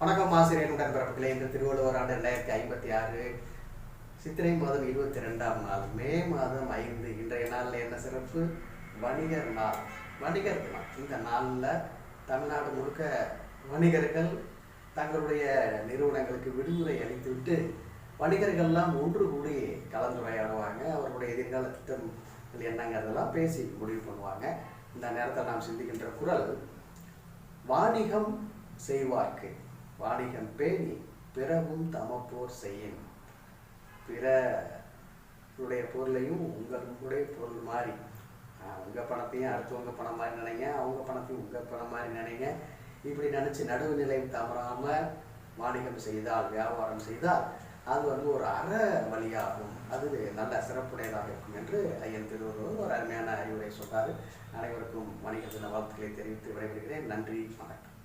வணக்கம் ஆசிரியர் உடன்பிறப்புகளே இந்த திருவள்ளுவர் ஆண்டு ரெண்டாயிரத்தி ஐம்பத்தி ஆறு. சித்திரை மாதம் இருபத்தி ரெண்டாம் நாள். மே மாதம் ஐந்து. இன்றைய நாளில் என்ன சிறப்பு? வணிகர் நாள். வணிகர் நாள் இந்த நாளில் தமிழ்நாடு முழுக்க வணிகர்கள் தங்களுடைய நிறுவனங்களுக்கு விடுமுறை அளித்துவிட்டு வணிகர்கள்லாம் ஒன்று கூடி கலந்துரையாடுவாங்க அவர்களுடைய எதிர்கால திட்டம் என்னங்கிறதெல்லாம் பேசி முடிவு பண்ணுவாங்க. இந்த நேரத்தில் நாம் சிந்திக்கின்ற குரல் வாணிகம் செய்வார்க்கு. வாணிகம் பேணி பிறவும் தமப்போர் செய்யும். பிறருடைய பொருளையும் உங்களுடைய பொருள் மாதிரி உங்கள் பணத்தையும் அடுத்தவங்க பணம் மாதிரி நினைங்க அவங்க பணத்தையும் உங்கள் பணம் மாதிரி நினைங்க. இப்படி நினச்சி நடுவு நிலையம் தவறாமல் வாணிகம் செய்தால் வியாபாரம் செய்தால் அது வந்து ஒரு அற வழியாகும். அது நல்ல சிறப்புடையதாக இருக்கும் என்று ஐயன் திருவள்ளுவர் ஒரு அருமையான அறிவுரை சொன்னார். அனைவருக்கும் வணிகத்தின் வாழ்த்துக்களை தெரிவித்து விடைபெறுகிறேன். நன்றி வணக்கம்.